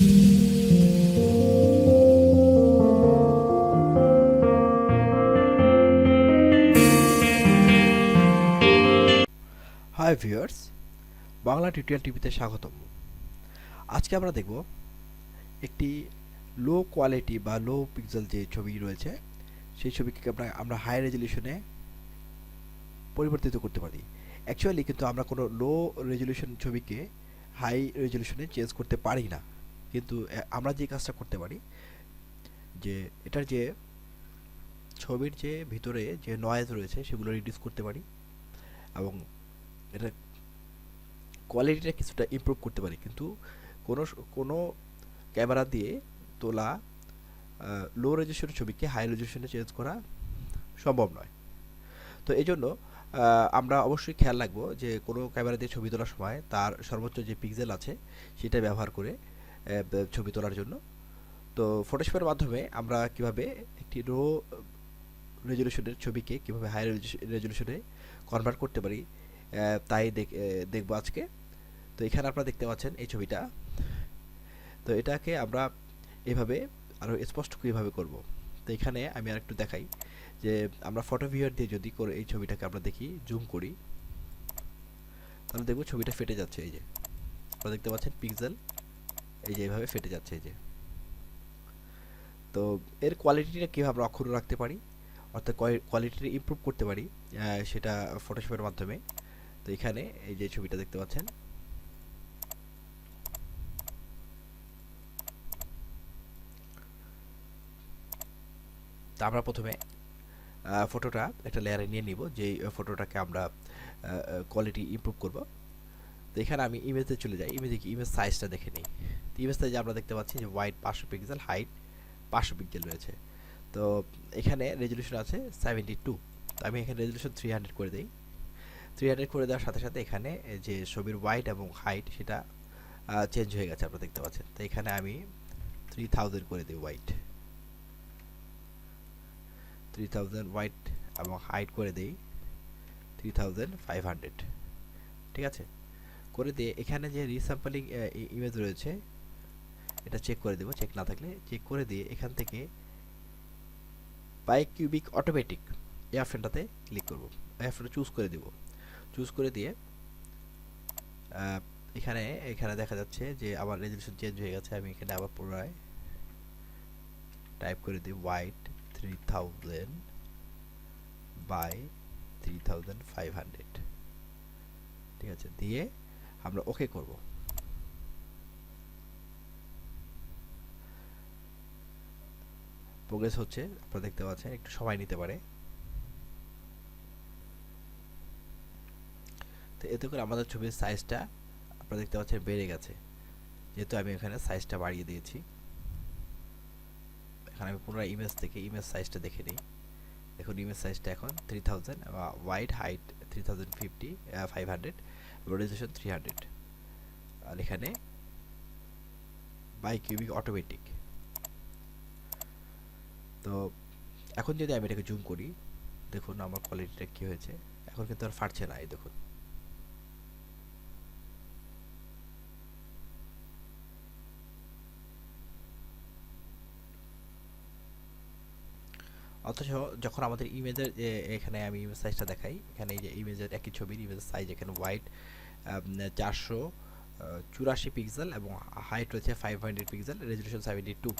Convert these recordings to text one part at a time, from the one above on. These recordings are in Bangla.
হাই ভিউয়ার্স বাংলা টিউটোরিয়াল টিভিতে স্বাগতম। আজকে আমরা দেখব একটি লো কোয়ালিটি বা লো পিক্সেল যে ছবি রয়েছে, সেই ছবিকে আমরা আমরা হাই রেজলিউশনে পরিবর্তিত করতে পারি। অ্যাকচুয়ালি কিন্তু আমরা কোনো লো রেজলিউশন ছবিকে হাই রেজলিউশনে চেঞ্জ করতে পারি না। কিন্তু আমরা যে কাজটা করতে পারি, যে এটার যে ছবির যে ভিতরে যে নয়েজ রয়েছে, সেগুলো রিডিউস করতে পারি এবং এটা কোয়ালিটিটা কিছুটা ইমপ্রুভ করতে পারি। কিন্তু কোনো কোনো ক্যামেরা দিয়ে তোলা লো রেজলিউশনের ছবিকে হাই রেজলিউশনে চেঞ্জ করা সম্ভব নয়। তো এই জন্য আমরা অবশ্যই খেয়াল রাখব যে কোনো ক্যামেরা দিয়ে ছবি তোলার সময় তার সর্বোচ্চ যে পিক্সেল আছে, সেটা ব্যবহার করে ছবি তোলার জন্য। তো ফটোশপের মাধ্যমে আমরা কীভাবে একটি লো রেজলিউশনের ছবিকে কীভাবে হাই রেজলিউশনে কনভার্ট করতে পারি তাই দেখব আজকে। তো এখানে আপনারা দেখতে পাচ্ছেন এই ছবিটা। তো এটাকে আমরা এভাবে আরও স্পষ্ট কীভাবে করব। তো এখানে আমি আর একটু দেখাই যে আমরা ফটো ভিউয়ার দিয়ে যদি করে এই ছবিটাকে আমরা দেখি জুম করি, তাহলে দেখব ছবিটা ফেটে যাচ্ছে এই যে। আপনারা দেখতে পাচ্ছেন পিক্সেল এই যে এইভাবে ফেটে যাচ্ছে, এই যে। তো এর কোয়ালিটিটা কীভাবে অক্ষুণ্ণ রাখতে পারি? অর্থাৎ কোয়ালিটিটা ইমপ্রুভ করতে পারি সেটা ফটোশপের মাধ্যমে। তো এখানে এই যে ছবিটা দেখতে পাচ্ছেন। তা আমরা প্রথমে ফটোটা একটা লেয়ারে নিয়ে নিব, যেই ফটোটাকে আমরা কোয়ালিটি ইম্প্রুভ করব। তো এখানে আমি ইমেজে চলে যাই। ইমেজে কি ইমেজ সাইজটা দেখে নিই। তো ইমেজ সাইজে আমরা দেখতে পাচ্ছি যে হোয়াইট পাঁচশো পিক্সেল হাইট পাঁচশো পিক্সেল রয়েছে। তো এখানে রেজলিউশন আছে সেভেন্টি টু। তো আমি এখানে রেজলিউশন থ্রি হান্ড্রেড করে দিই। থ্রি হান্ড্রেড করে দেওয়ার সাথে সাথে এখানে যে ছবির হোয়াইট এবং হাইট সেটা চেঞ্জ হয়ে গেছে, আপনারা দেখতে পাচ্ছেন। তো এখানে আমি থ্রি থাউজেন্ড করে দিই হোয়াইট। থ্রি থাউজেন্ড হোয়াইট এবং হাইট করে দিই থ্রি থাউজেন্ড ফাইভ হান্ড্রেড। ঠিক আছে? করে দিয়ে এখানে যে রিস্যাম্পলিং ইমেজ রয়েছে এটা চেক করে দেবো চেক না থাকলে চেক করে দিয়ে এখান থেকে বাই কিউবিক অটোমেটিক এই অপশনটাতে ক্লিক করব। এই অপশনটা চুজ করে দেব। চুজ করে দিয়ে এখানে এখানে দেখা যাচ্ছে যে আমার রেজলিউশন চেঞ্জ হয়ে গেছে, আমি এখানে আবার পুনরায় টাইপ করে দিই white three thousand by three thousand five hundred ঠিক আছে, দিয়ে আমরা ওকে করব। প্রোগ্রেস হচ্ছে, আপনারা দেখতে পাচ্ছেন, একটু সময় নিতে পারে। তো এতে করে আমাদের ছবির সাইজটা আপনারা দেখতে পাচ্ছেন বেড়ে গেছে। যেহেতু আমি এখানে সাইজটা বাড়িয়ে দিয়েছি। এখানে আমি পুনরায় ইমেজ থেকে ইমেজ সাইজটা দেখে নিই। দেখুন ইমেজ সাইজটা এখন three thousand wide height three thousand fifty five hundred resolution three hundred আর এখানে বাই কিউবিক অটোমেটিক তো এখন যদি আমি এটাকে জুম করি, দেখুন আমার কোয়ালিটিটা কী হয়েছে। এখন কিন্তু আর ফাটছে না, এই দেখুন। অথচ যখন আমাদের ইমেজের এখানে আমি ইমেজ সাইজটা দেখাই, এখানে এই যে ইমেজের একই ছবির ইমেজের সাইজ এখানে হোয়াইট চারশো চুরাশি পিক্সেল এবং হাইট রয়েছে five hundred pixel resolution seventy two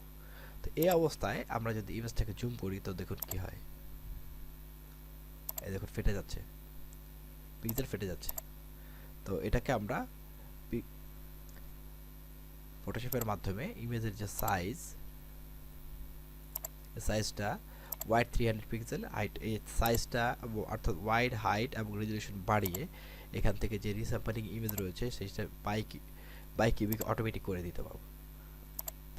তো এই অবস্থায় আমরা যদি ইমেজটাকে জুম করি, তো দেখুন কি হয়। এই দেখুন, ফেটে যাচ্ছে। পিক্সেল ফেটে যাচ্ছে। তো এটাকে আমরা ফটোশপের মাধ্যমে ইমেজের যে সাইজ সাইজটা wide three hundred pixel height এই সাইজটা অর্থাৎ ওয়াইড হাইট এবং রেজলিউশন বাড়িয়ে এখান থেকে যে রিস্যাম্পলিং ইমেজ রয়েছে, সেটা বাই বাই কিউবিক অটোমেটিক করে দিতে পারব।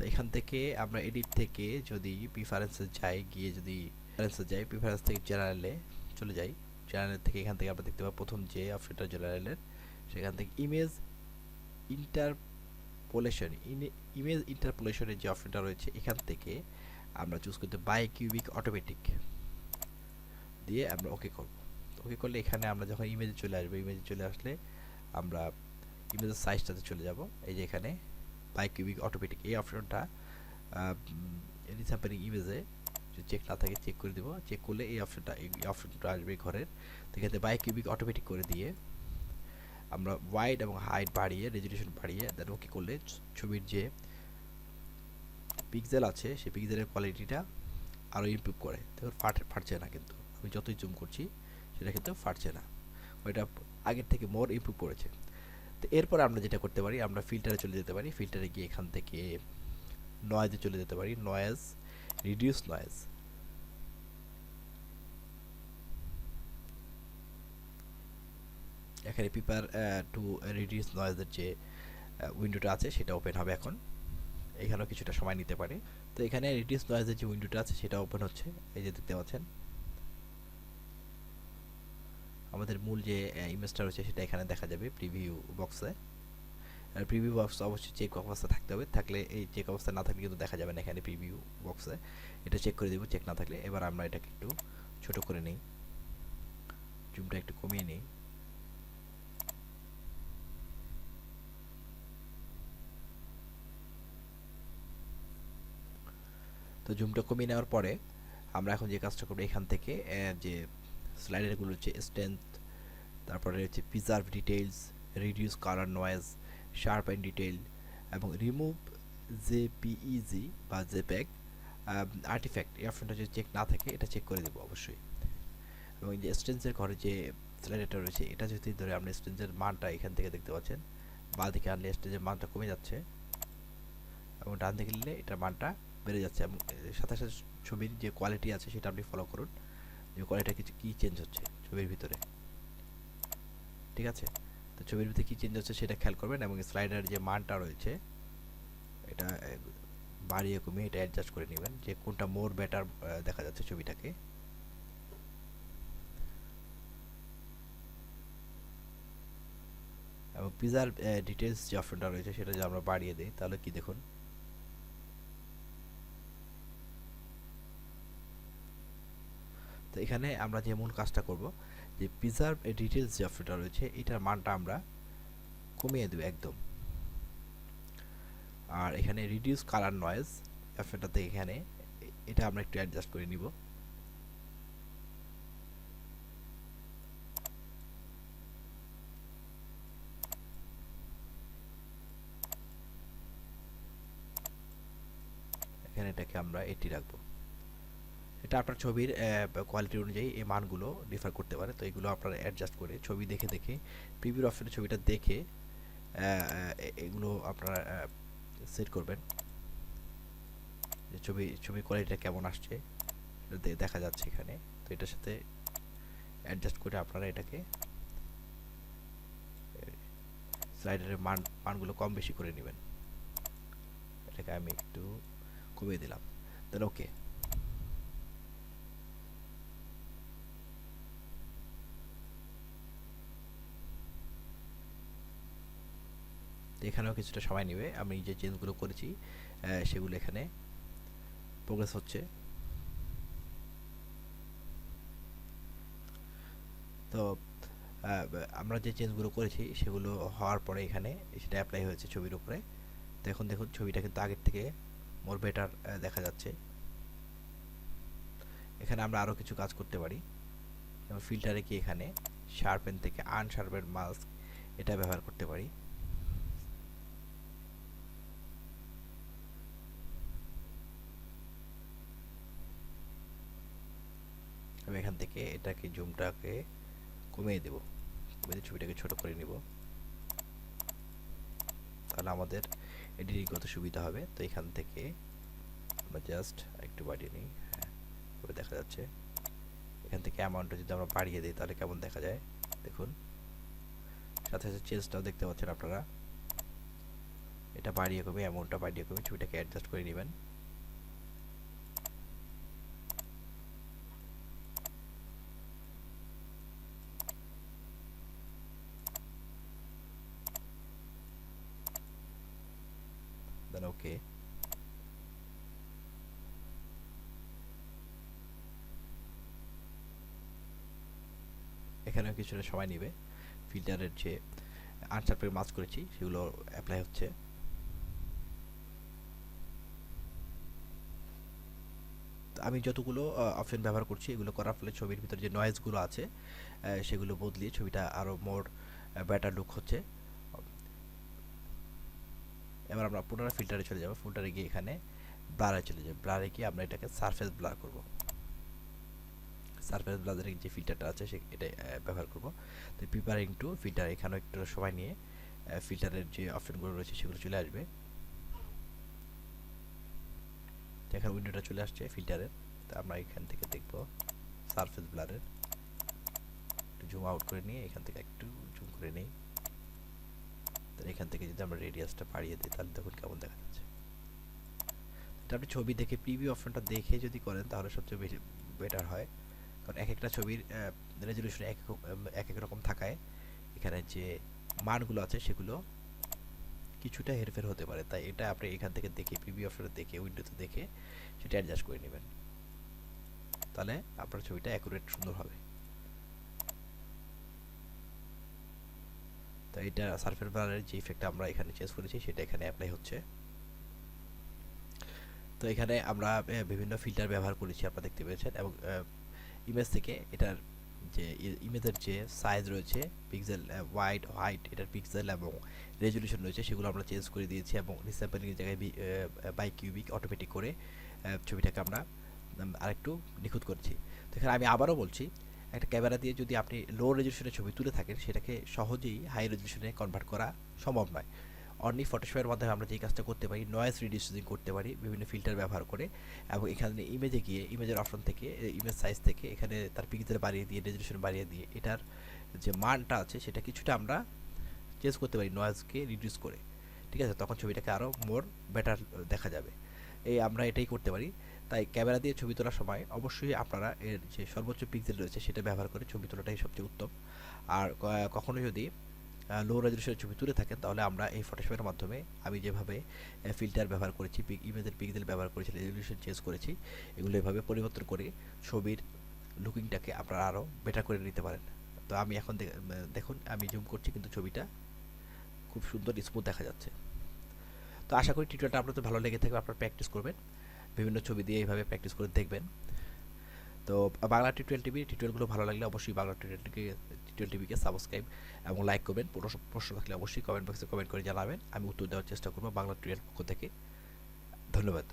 তো এখান থেকে আমরা এডিট থেকে যদি প্রিফারেন্সে যাই, গিয়ে যদি প্রিফারেন্সে যাই প্রিফারেন্স থেকে জেনারেলে চলে যাই। জেনারেল থেকে এখান থেকে আমরা দেখতে পাবো প্রথম যে অপশনটা জেনারেলের সেখান থেকে ইমেজ ইন্টারপোলেশন ইমেজ ইন্টারপোলেশনের যে অপশনটা রয়েছে, এখান থেকে আমরা চুজ করতে বাই কিউবিক অটোমেটিক দিয়ে আমরা ওকে করব। ওকে করলে এখানে আমরা যখন ইমেজে চলে আসব ইমেজে চলে আসলে আমরা ইমেজের সাইজটাতে চলে যাব। এই যে এখানে বাই কিউবিক অটোমেটিক এই অপশনটা রিস্যাম্পলিং ইমেজে যদি চেক না থাকে চেক করে দিব। চেক করলে এই অপশনটা এই অপশনটা আসবে ঘরের। তো এখানে বাই কিউবিক অটোমেটিক করে দিয়ে আমরা ওয়াইড এবং হাইট বাড়িয়ে রেজুলেশন বাড়িয়ে দেন ওকে করলে ছবির যে পিক্সেল আছে, সেই পিক্সেলের কোয়ালিটিটা আরও ইমপ্রুভ করে। দেখুন, ফাট ফাটছে না কিন্তু। আমি যতই জুম করছি, সেটা কিন্তু ফাটছে না। ওইটা আগের থেকে মোর ইমপ্রুভ করেছে। তো এরপর আমরা যেটা করতে পারি, আমরা ফিল্টারে চলে যেতে পারি। ফিল্টারে গিয়ে এখান থেকে নয়েজে চলে যেতে পারি। নয়েজ রিডিউস নয়েজ এখানে পিপার টু রিডিউস নয়েজের যে উইন্ডোটা আছে, সেটা ওপেন হবে এখন। এখানেও কিছুটা সময় নিতে পারে। তো এখানে রিডিউস নয়েজের যে উইন্ডোটা আছে, সেটা ওপেন হচ্ছে। এই যে দেখতে পাচ্ছেন আমাদের মূল যে ইমেজটা রয়েছে সেটা এখানে দেখা যাবে প্রিভিউ বক্সে প্রিভিউ বক্স অবশ্যই চেক অবস্থা থাকতে হবে। থাকলে এই চেক অবস্থা না থাকলে কিন্তু দেখা যাবে না এখানে প্রিভিউ বক্সে এটা চেক করে দেবো চেক না থাকলে এবার আমরা এটাকে একটু ছোট করে নিই। জুমটা একটু কমিয়ে নিই। তো জুমটা কমিয়ে নেওয়ার পরে আমরা এখন যে কাজটা করব এখান থেকে যে স্লাইডারগুলো হচ্ছে স্ট্রেংথ তারপরে হচ্ছে preserve details reduce colour noise sharp and detail এবং রিমুভ জে জেপিইজি বা জেপ্যাক আর্টিফ্যাক্ট এই অপশনটা যদি চেক না থাকে, এটা চেক করে দেবো অবশ্যই। এবং যে স্ট্রেন্সের ঘরে যে স্লাইডারটা রয়েছে, এটা যদি ধরে আপনি স্ট্রেন্সের মানটা এখান থেকে দেখতে পাচ্ছেন, বা দিকে আনলে স্ট্রেন্সের মানটা কমে যাচ্ছে, এবং ডান দিকে নিলে এটার মানটা বেড়ে যাচ্ছে, এবং সাথে সাথে ছবির যে কোয়ালিটি আছে, সেটা আপনি ফলো করুন। যে কোয়ালিটি কিছু, কী চেঞ্জ হচ্ছে ছবির ভিতরে? ঠিক আছে? তো ছবির ভিতরে কী চেঞ্জ হচ্ছে সেটা খেয়াল করবেন এবং স্লাইডার যে মানটা রয়েছে, এটা বাড়িয়ে কমিয়ে এটা অ্যাডজাস্ট করে নেবেন যে কোনটা মোর বেটার দেখা যাচ্ছে ছবিটাকে। এবং পিজার ডিটেলস যে অপশনটা রয়েছে সেটা যদি আমরা বাড়িয়ে দিই, তাহলে কি দেখুন তো এখানে আমরা যে মূল কাজটা করব, যে প্রিজার্ভ ডিটেলস যে অপশনটা রয়েছে, এটার মানটা আমরা কমিয়ে দেবো একদম। আর এখানে রিডিউস কালার নয়েজ অপশনটাতে এখানে, এটা আমরা একটু অ্যাডজাস্ট করে নিব। এখানে এটাকে আমরা এটি রাখব। এটা আপনার ছবির কোয়ালিটি অনুযায়ী এই মানগুলো ডিফার করতে পারে। তো এগুলো আপনারা অ্যাডজাস্ট করে ছবি দেখে দেখে প্রিভিউ অপশনে ছবিটা দেখে এগুলো আপনারা সেট করবেন। যে ছবি ছবি কোয়ালিটিটা কেমন আসছে দেখা যাচ্ছে এখানে। তো এটার সাথে অ্যাডজাস্ট করে আপনারা এটাকে স্লাইডারের মান, মানগুলো কম বেশি করে নেবেন। এটাকে আমি একটু কমিয়ে দিলাম। তাহলে ওকে তো এখানেও কিছুটা সময় নেবে। আমি যে চেঞ্জগুলো করেছি সেগুলো এখানে প্রোগ্রেস হচ্ছে। তো আমরা যে চেঞ্জগুলো করেছি, সেগুলো হওয়ার পরে এখানে সেটা অ্যাপ্লাই হয়েছে ছবির উপরে। তো এখন দেখুন, ছবিটা কিন্তু আগের থেকে মোর বেটার দেখা যাচ্ছে। এখানে আমরা আরও কিছু কাজ করতে পারি। ফিল্টারে কি এখানে শার্পেন থেকে আনশার্পেন মাস্ক এটা ব্যবহার করতে পারি। আমি এখান থেকে এটাকে জুমটাকে কমিয়ে দেব। কমিয়ে ছবিটাকে ছোট করে নিব। তাহলে আমাদের এডিটিং করতে সুবিধা হবে। তো এখান থেকে আমরা জাস্ট একটু বাড়িয়ে নিই। হ্যাঁ দেখা যাচ্ছে। এখান থেকে অ্যামাউন্টটা যদি আমরা বাড়িয়ে দিই, তাহলে কেমন দেখা যায়? দেখুন। সাথে সাথে চেঞ্জটাও দেখতে পাচ্ছেন আপনারা। এটা বাড়িয়ে কমে অ্যামাউন্টটা বাড়িয়ে কমে ছবিটাকে অ্যাডজাস্ট করে নেবেন। ওকে। এখানেও কিছুটা সময় নেবে। ফিল্টারের যে আনসার আনসারপের মাছ করেছি, সেগুলো অ্যাপ্লাই হচ্ছে। আমি যতগুলো অপশন ব্যবহার করছি, এগুলো করার ফলে ছবির ভিতরে যে নয়েজগুলো আছে সেগুলো বদলিয়ে ছবিটা আরও মোর বেটার লুক হচ্ছে। এবার আমরা পুনরায় ফিল্টারে চলে যাব। ফিল্টারে গিয়ে এখানে ব্লারে চলে যাব। ব্লারে গিয়ে আমরা এটাকে সারফেস ব্লার করব। সারফেস ব্লারের যে ফিল্টারটা আছে, সে এটা ব্যবহার করব। তো প্রিপারিং টু ফিল্টার এখানেও একটু সময় নিয়ে ফিল্টারের যে অপশনগুলো রয়েছে, সেগুলো চলে আসবে। এখানে উইন্ডোটা চলে আসছে ফিল্টারের তো আমরা এখান থেকে দেখব সারফেস ব্লারের একটু জুম আউট করে নিয়ে, এখান থেকে একটু জুম করে নিই। তো এখান থেকে যদি আমরা রেডিয়াসটা বাড়িয়ে দিই, তাহলে দেখুন কেমন দেখা যাচ্ছে। এটা আপনি ছবি দেখে প্রিভিউ অপশনটা দেখে যদি করেন, তাহলে সবচেয়ে বেশি বেটার হয়। কারণ এক একটা ছবির রেজলিউশন এক এক রকম থাকায় এখানে যে মানগুলো আছে সেগুলো কিছুটা হেরফের হতে পারে। তাই এটা আপনি এখান থেকে দেখে প্রিভিউ অপশনে দেখে উইন্ডোতে দেখে সেটা অ্যাডজাস্ট করে নেবেন। তাহলে আপনার ছবিটা অ্যাকুরেট সুন্দর হবে। তো এটা সার্ফের ব্লারের যে ইফেক্ট আমরা এখানে চেঞ্জ করেছি, সেটা এখানে অ্যাপ্লাই হচ্ছে। তো এখানে আমরা বিভিন্ন ফিল্টার ব্যবহার করেছি, আপনারা দেখতে পেয়েছেন, এবং ইমেজ থেকে এটার যে ইমেজের যে সাইজ রয়েছে পিক্সেল ওয়াইড হোয়াইট এটার পিক্সেল এবং রেজলিউশন রয়েছে, সেগুলো আমরা চেঞ্জ করে দিয়েছি, এবং রিস্যাম্পলিংয়ের জায়গায় বাই কিউবিক অটোমেটিক করে ছবিটাকে আমরা আরেকটু নিখুঁত করছি। তো এখানে আমি আবারও বলছি একটা ক্যামেরা দিয়ে যদি আপনি লো রেজলিউশনের ছবি তুলে থাকেন, সেটাকে সহজেই হাই রেজলিউশনে কনভার্ট করা সম্ভব নয়। অনলি ফটোশপের মাধ্যমে আমরা যে কাজটা করতে পারি নয়েজ রিডিউসিং করতে পারি, বিভিন্ন ফিল্টার ব্যবহার করে এবং এখানে ইমেজে গিয়ে ইমেজের অপশন থেকে ইমেজ সাইজ থেকে এখানে তার পিক্সেল বাড়িয়ে দিয়ে রেজলিউশন বাড়িয়ে দিয়ে এটার যে মানটা আছে, সেটা কিছুটা আমরা চেঞ্জ করতে পারি নয়েজকে রিডিউস করে। ঠিক আছে? তখন ছবিটাকে আরও মোর বেটার দেখা যাবে। এই আমরা এটাই করতে পারি। তাই ক্যামেরা দিয়ে ছবি তোলার সময় অবশ্যই আপনারা এর যে সর্বোচ্চ পিক্সেল রয়েছে সেটা ব্যবহার করে ছবি তোলাটাই সবচেয়ে উত্তম। আর কখনো যদি লো রেজলিউশনের ছবি তুলে থাকেন, তাহলে আমরা এই ফটোশপের মাধ্যমে আমি যেভাবে ফিল্টার ব্যবহার করেছি ইমেজের পিক্সেল ব্যবহার করেছি রেজলিউশন চেঞ্জ করেছি, এগুলো এভাবে পরিবর্তন করে ছবির লুকিংটাকে আপনারা আরও বেটার করে নিতে পারেন। তো আমি এখন দেখুন, আমি জুম করছি কিন্তু ছবিটা, খুব সুন্দর স্মুথ দেখা যাচ্ছে। তো আশা করি টিউটোরিয়ালটা আপনাদের ভালো লেগে থাকবে, আপনারা প্র্যাকটিস করবেন। বিভিন্ন ছবি দিয়ে এইভাবে প্র্যাকটিস করে দেখবেন। তো বাংলা টিউটোরিয়াল টিভি, টিউটোরিয়ালগুলো ভালো লাগলে অবশ্যই বাংলা টিউটোরিয়ালটিকে টিউটোরিয়াল টিভিকে সাবস্ক্রাইব এবং লাইক করবেন। প্রশ্ন থাকলে অবশ্যই কমেন্ট বক্সে কমেন্ট করে জানাবেন। আমি উত্তর দেওয়ার চেষ্টা করব বাংলা টিউটোরিয়াল পক্ষ থেকে। ধন্যবাদ।